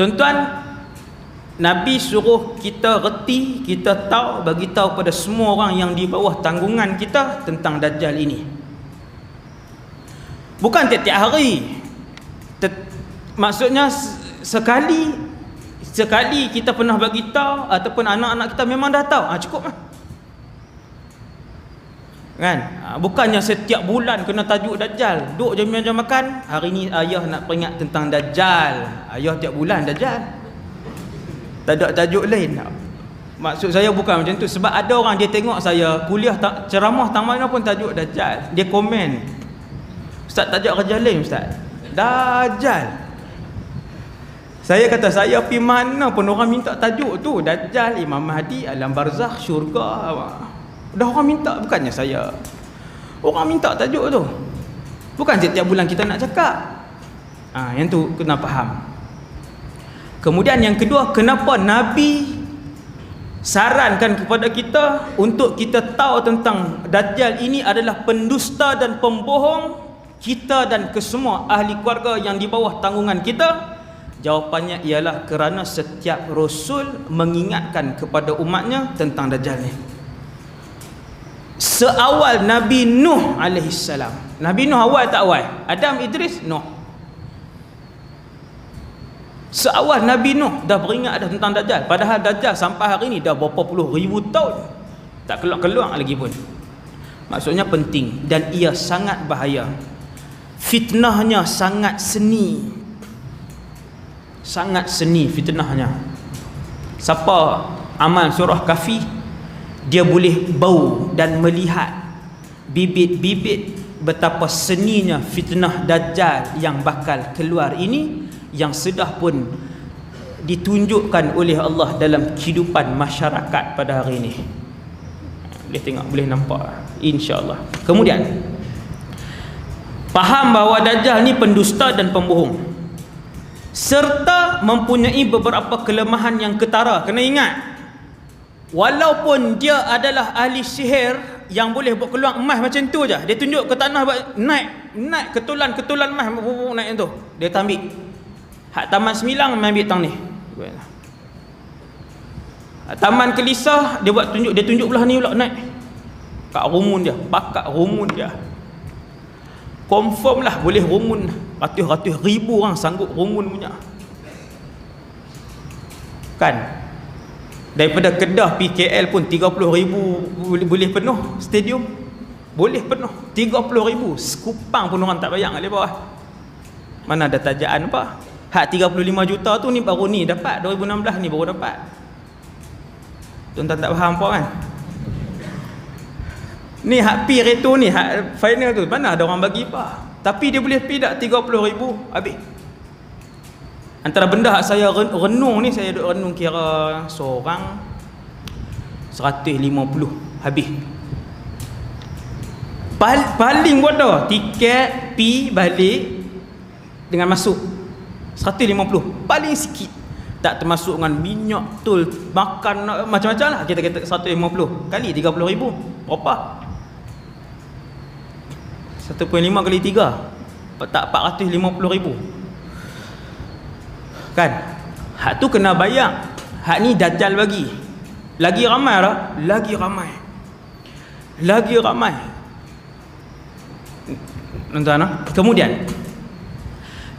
tuan-tuan Nabi suruh kita reti, kita tahu, bagi tahu pada semua orang yang di bawah tanggungan kita tentang Dajjal ini. Bukan tiap-tiap hari. Tet- maksudnya sekali sekali kita pernah bagi tahu ataupun anak-anak kita memang dah tahu. Ah ha, cukup lah. Kan? Ha, bukannya setiap bulan kena tajuk Dajjal. Duk jam-jam makan, hari ni ayah nak peringat tentang Dajjal. Ayah tiap bulan Dajjal. Tak ada tajuk lain maksud saya bukan macam tu. Sebab ada orang dia tengok saya kuliah tak, ceramah tak mana pun tajuk Dajjal. Dia komen. Ustaz tajuk kerja lain Ustaz? Dajjal. Saya kata saya pergi mana pun orang minta tajuk tu? Dajjal, Imam Mahdi, Alam Barzakh, Syurga dah orang minta bukannya saya orang minta tajuk tu bukan setiap bulan kita nak cakap ha, yang tu kena faham Kemudian yang kedua, kenapa Nabi sarankan kepada kita untuk kita tahu tentang Dajjal ini adalah pendusta dan pembohong kita dan kesemua ahli keluarga yang di bawah tanggungan kita? Jawapannya ialah kerana setiap Rasul mengingatkan kepada umatnya tentang Dajjal ini. Seawal Nabi Nuh alaihissalam. Nabi Nuh awal tak awal? Adam, Idris, Nuh. Seawal Nabi Nuh dah beringat dah tentang Dajjal. Padahal Dajjal sampai hari ini dah berapa puluh ribu tahun. Tak keluar-keluar lagi pun. Maksudnya penting. Dan ia sangat bahaya. Fitnahnya sangat seni. Sangat seni fitnahnya. Siapa amal surah kafi. Dia boleh bau dan melihat. Bibit-bibit betapa seninya fitnah Dajjal yang bakal keluar ini yang sudah pun ditunjukkan oleh Allah dalam kehidupan masyarakat pada hari ini. Boleh tengok boleh nampak insyaallah. Kemudian faham bahawa dajjal ni pendusta dan pembohong. Serta mempunyai beberapa kelemahan yang ketara. Kena ingat walaupun dia adalah ahli sihir yang boleh buat keluar emas macam tu je dia tunjuk ke tanah buat naik naik ketulan-ketulan emas naik tu dia ambil Hak taman semilang ambil tang ni. Taman kelisah dia buat tunjuk dia tunjuk belah ni pula naik. Kak rumun dia, bakat rumun dia. Confirm lah boleh rumun ratus-ratus ribu orang sanggup rumun punya. Kan? Daripada Kedah PKL pun 30 ribu boleh, boleh penuh stadium. Boleh penuh 30 ribu. Sekupang pun orang tak bayang di bawah. Mana ada tajaan apa? Hak 35 juta tu ni baru ni dapat 2016 ni baru dapat. Tuan-tuan tak faham apa kan? Ni hak pi retu ni hak final tu mana ada orang bagi apa? Tapi dia boleh pi dak 30 ribu habis. Antara benda hak saya renung ni saya duk renung kira seorang 150 habis. Paling bodoh tiket pi balik dengan masuk. 150 paling sikit. Tak termasuk dengan minyak tul makan macam-macam lah. Kita kata 150 kali 30 ribu berapa? 1.5 kali 3 tak 450 ribu kan? Hak tu kena bayar. Hak ni dajjal bagi. Lagi ramai lah lagi ramai. Lagi ramai. Tuan-tuan ah. kemudian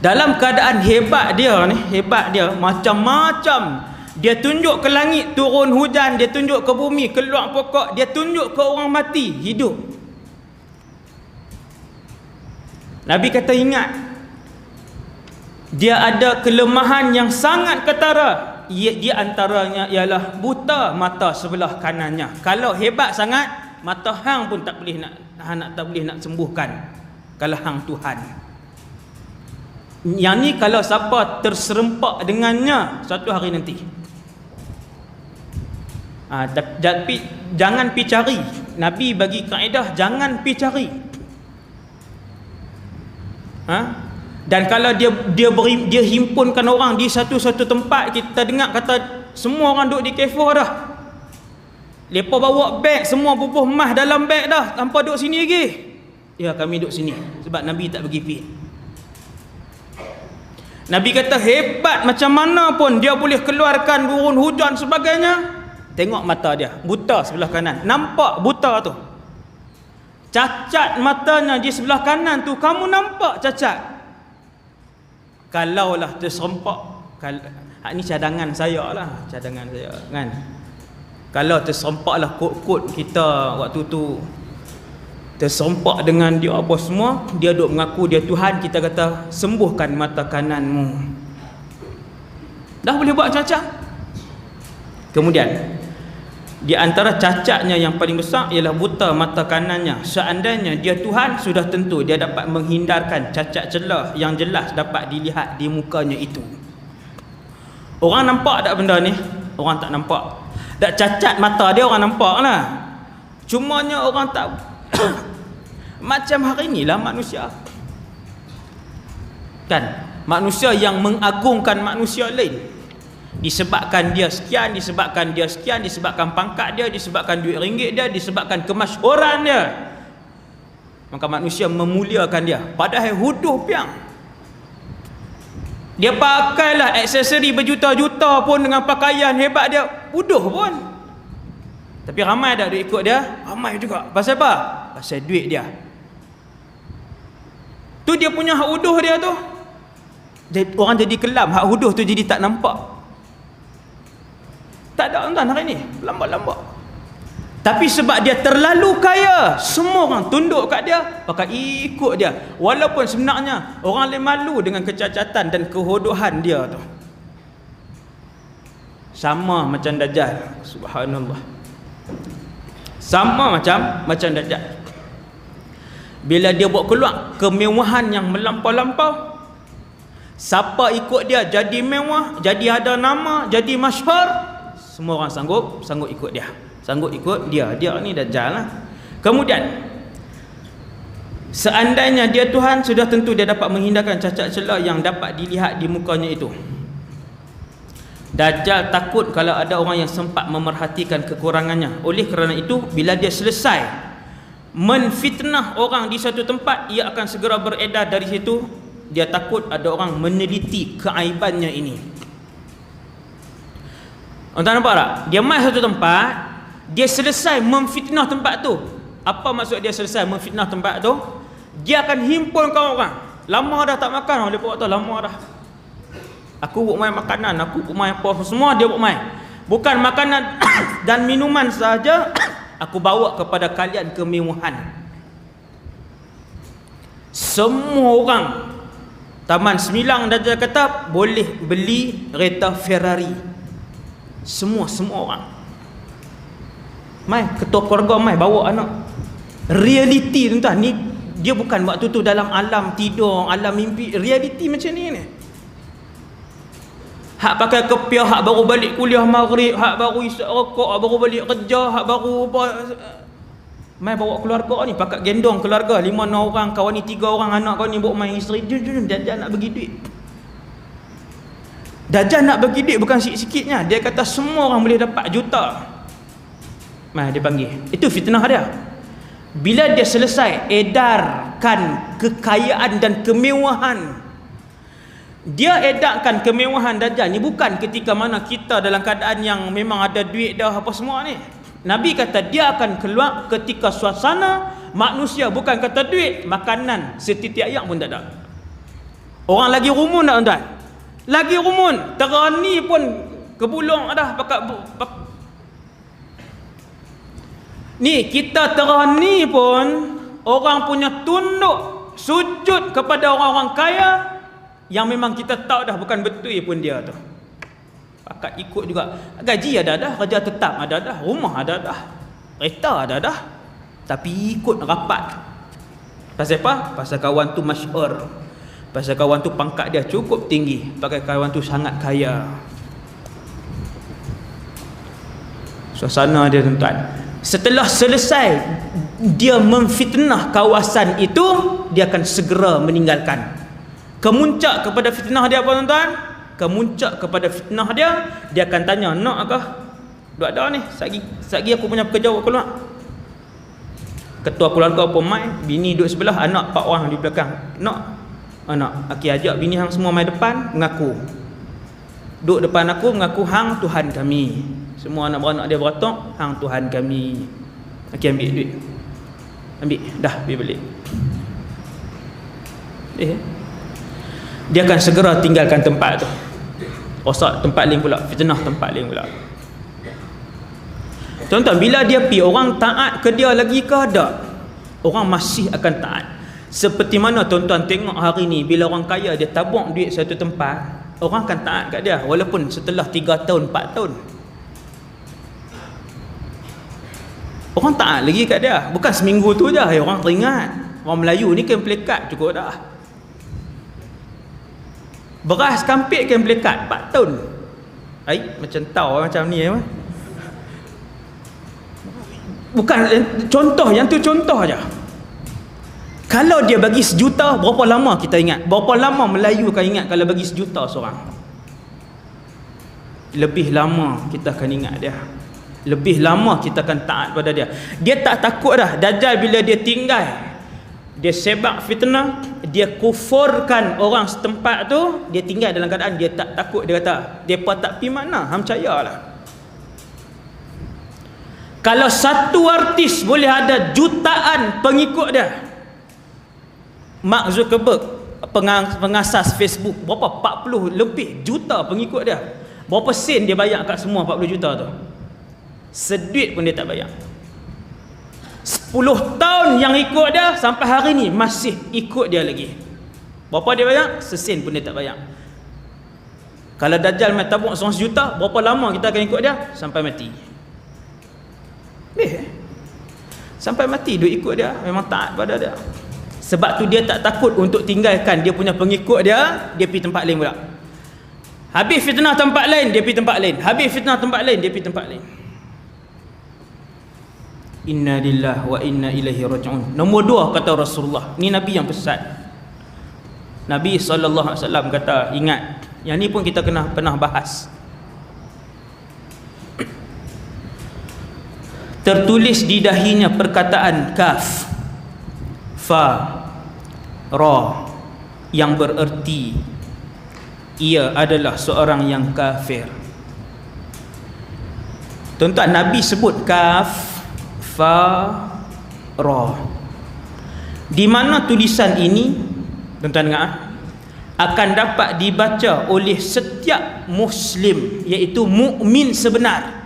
dalam keadaan hebat dia ni hebat dia macam-macam. Dia tunjuk ke langit turun hujan dia tunjuk ke bumi keluar pokok dia tunjuk ke orang mati hidup. Nabi kata ingat dia ada kelemahan yang sangat ketara. Ia, dia antaranya ialah buta mata sebelah kanannya. Kalau hebat sangat mata hang pun tak boleh nak nak tak boleh nak sembuhkan kalau hang Tuhan. Yang ni kalau siapa terserempak dengannya satu hari nanti. Ha, tapi jangan pi cari. Nabi bagi kaedah jangan pi cari. Ha? Dan kalau dia dia beri, dia himpunkan orang di satu-satu tempat kita dengar kata semua orang duduk di kefah dah mereka bawa beg semua bubuh mah dalam beg dah tanpa duduk sini lagi ya kami duduk sini sebab Nabi tak bagi pergi Nabi kata hebat macam mana pun dia boleh keluarkan turun hujan sebagainya. Tengok mata dia, buta sebelah kanan. Nampak buta tu. Cacat matanya di sebelah kanan tu, kamu nampak cacat. Kalaulah terserempak, kal ini cadangan saya lah, cadangan saya kan. Kalau terserempaklah kod-kod kita waktu tu terserempak dengan dia apa semua, dia duk mengaku dia Tuhan, kita kata sembuhkan mata kananmu. Dah boleh buat cacat. Kemudian di antara cacatnya yang paling besar ialah buta mata kanannya. Seandainya dia Tuhan sudah tentu dia dapat menghindarkan cacat celah yang jelas dapat dilihat di mukanya itu. Orang nampak tak benda ni? Orang tak nampak. Tak cacat mata dia orang nampak lah. Cumanya orang tak macam hari inilah manusia. Kan? Manusia yang mengagungkan manusia lain disebabkan dia sekian disebabkan dia sekian disebabkan pangkat dia disebabkan duit ringgit dia disebabkan kemasyhuran dia. Maka manusia memuliakan dia. Padahal huduh piang. Dia pakailah aksesori berjuta-juta pun dengan pakaian hebat dia. Huduh pun. Tapi ramai tak duit ikut dia? Ramai juga. Pasal apa? Pasal duit dia. Tu dia punya hak huduh dia tu. Orang jadi kelam hak huduh tu jadi tak nampak tak ada tuan hari ni. Lambat-lambat. Tapi sebab dia terlalu kaya, semua orang tunduk kat dia, pakai ikut dia. Walaupun sebenarnya orang lain malu dengan kecacatan dan kehodohan dia tu. Sama macam Dajjal. Subhanallah. Sama macam macam Dajjal. Bila dia buat keluar kemewahan yang melampau-lampau, siapa ikut dia jadi mewah, jadi ada nama, jadi masyhur, semua orang sanggup sanggup ikut dia sanggup ikut dia dia ni dajjal lah kemudian seandainya dia Tuhan sudah tentu dia dapat menghindarkan cacat celah yang dapat dilihat di mukanya itu Dajjal takut kalau ada orang yang sempat memerhatikan kekurangannya. Oleh kerana itu, bila dia selesai menfitnah orang di satu tempat, ia akan segera beredar dari situ. Dia takut ada orang meneliti keaibannya ini. Tuan nampak tak? Dia mai satu tempat, dia selesai memfitnah tempat tu. Apa maksud dia selesai memfitnah tempat tu? Dia akan himpunkan orang. Lama dah tak makan, dia buat tu lama dah. Aku buat main makanan, aku buat main apa semua dia buat main. Bukan makanan dan minuman saja, aku bawa kepada kalian kemewahan. Semua orang Taman Semilang dan Jakarta boleh beli kereta Ferrari semua semua orang. Mai ketua keluarga mai bawa anak. Realiti tuan-tuan ni dia bukan waktu tu dalam alam tidur alam mimpi. Realiti macam ni ni. Hak pakai kepiah hak baru balik kuliah maghrib hak baru isap rokok hak baru balik kerja hak baru mai bawa keluarga ni pakai gendong keluarga. Lima enam orang kawan ni tiga orang anak kau ni bawa main isteri. Jom jom jom. Nak bagi duit Dajjal nak bagi duit bukan sikit-sikitnya. Dia kata semua orang boleh dapat juta. Mah dia panggil. Itu fitnah dia. Bila dia selesai edarkan kekayaan dan kemewahan. Dia edarkan kemewahan Dajjal ni bukan ketika mana kita dalam keadaan yang memang ada duit dah apa semua ni. Nabi kata dia akan keluar ketika suasana manusia bukan kata duit, makanan setitik ayam pun tak ada. Orang lagi rumun tak tuan-tuan? Lagi rumun, terani pun kebulung dah pakai pak, Ni kita terani pun orang punya tunduk sujud kepada orang-orang kaya yang memang kita tahu dah bukan betul pun dia tu. Pakat ikut juga. Gaji ada dah, kerja tetap ada dah, rumah ada dah. Kereta ada dah. Tapi ikut rapat. Pasal apa? Pasal kawan tu masyhur. Pasal kawan tu pangkat dia cukup tinggi Pakai kawan tu sangat kaya. Suasana dia tuan-tuan. Setelah selesai Dia memfitnah kawasan itu Dia akan segera meninggalkan. Kemuncak kepada fitnah dia apa tuan-tuan? Kemuncak kepada fitnah dia Dia akan tanya Nak ke? Dua ada ni? Sagi, sagi aku punya pekerja aku keluar. Ketua keluarga pun Bini duduk sebelah Anak pak orang di belakang. Nak anak aki ajak bini hang semua mai depan mengaku. Duduk depan aku mengaku hang Tuhan kami. Semua anak beranak dia beratok hang Tuhan kami. Aki ambil duit. Ambil. Dah pergi balik. Eh dia akan segera tinggalkan tempat tu. Rosak tempat lain pula fitnah tempat lain pula. Tuan-tuan bila dia pi orang taat ke dia lagi ke ada orang masih akan taat seperti mana tuan-tuan tengok hari ni bila orang kaya dia tabung duit satu tempat orang akan taat kat dia walaupun setelah 3 tahun 4 tahun. Orang taat lagi kat dia. Bukan seminggu tu je orang teringat. Orang Melayu ni kan pelekat cukup dah. Beras kampik kan pelekat 4 tahun. Ay, macam tahu macam ni eh. bukan contoh yang tu contoh aja. Kalau dia bagi sejuta, berapa lama kita ingat? Berapa lama Melayu akan ingat kalau bagi sejuta seorang? Lebih lama kita akan ingat dia. Lebih lama kita akan taat pada dia. Dia tak takut dah. Dajjal bila dia tinggal, dia sebab fitnah, dia kufurkan orang setempat tu, dia tinggal dalam keadaan dia tak takut. Dia kata, depa tak pi mana? Hang percayalah. Kalau satu artis boleh ada jutaan pengikut dia, Mark Zuckerberg pengasas Facebook berapa? 40 lebih juta pengikut dia. Berapa sen dia bayar kat semua 40 juta tu? Seduit pun dia tak bayar. 10 tahun yang ikut dia sampai hari ni masih ikut dia lagi. Berapa dia bayar? Sesen pun dia tak bayar. Kalau Dajjal main tabung 100 juta berapa lama kita akan ikut dia? Sampai mati. Eh sampai mati duk ikut dia memang taat pada dia sebab tu dia tak takut untuk tinggalkan dia punya pengikut dia, dia pergi tempat lain pula. Habis fitnah tempat lain, dia pergi tempat lain. Habis fitnah tempat lain, dia pergi tempat lain. Inna lillah wa inna ilaihi raji'un. Nombor dua kata Rasulullah. Ni Nabi yang pesan. Nabi SAW kata, ingat. Yang ni pun kita kena pernah bahas. Tertulis di dahinya perkataan kaf fa ra yang bererti ia adalah seorang yang kafir. Tuan-tuan nabi sebut kaf fa ra. Di mana tulisan ini tuan-tuan dengar akan dapat dibaca oleh setiap muslim iaitu mukmin sebenar.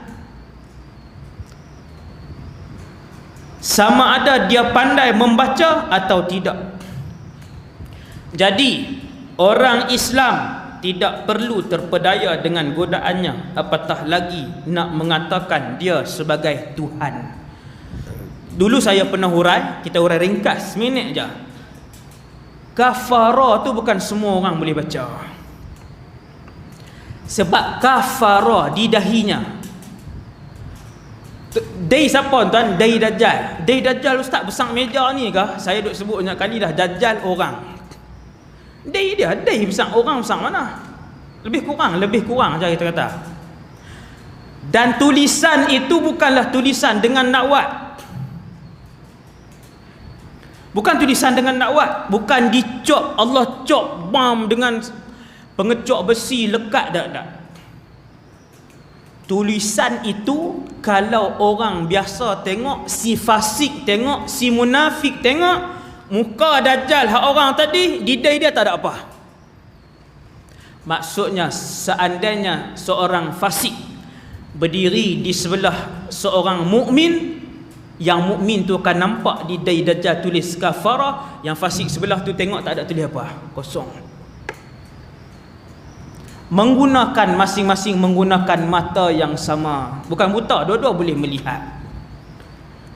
Sama ada dia pandai membaca atau tidak jadi orang Islam tidak perlu terpedaya dengan godaannya apatah lagi nak mengatakan dia sebagai Tuhan dulu saya pernah hurai kita hurai ringkas minit je kafara tu bukan semua orang boleh baca sebab kafara di dahinya Day siapa tuan? Day Dajjal. Day Dajjal ustaz besar meja ni ke? Saya duk sebut banyak kali dah Dajjal orang. Day dia, day besar orang besar mana? Lebih kurang, lebih kurang aja kita kata. Dan tulisan itu bukanlah tulisan dengan nakwat. Bukan tulisan dengan nakwat, bukan dicop Allah cop bam dengan pengecok besi lekat dak dak tulisan itu kalau orang biasa tengok si fasik tengok si munafik tengok muka dajjal hak orang tadi di dia tak ada apa. Maksudnya seandainya seorang fasik berdiri di sebelah seorang mukmin yang mukmin tu akan nampak di dajjal tulis kafara yang fasik sebelah tu tengok tak ada tulis apa. Kosong. Menggunakan masing-masing menggunakan mata yang sama. Bukan buta dua-dua boleh melihat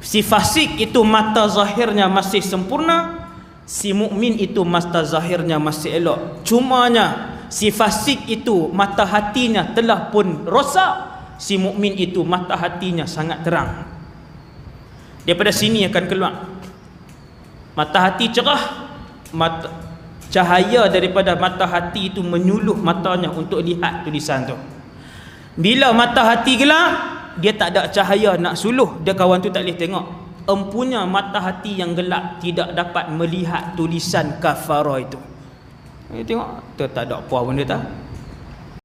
si fasik itu mata zahirnya masih sempurna si mukmin itu mata zahirnya masih elok. Cumanya si fasik itu mata hatinya telah pun rosak si mukmin itu mata hatinya sangat terang. Daripada sini akan keluar. Mata hati cerah mata cahaya daripada mata hati itu menyuluh matanya untuk lihat tulisan tu. Bila mata hati gelap dia tak ada cahaya nak suluh. Dia kawan tu tak boleh tengok. Empunya mata hati yang gelap tidak dapat melihat tulisan kafara itu. Eh, tengok tu tak ada apa pun dia tak.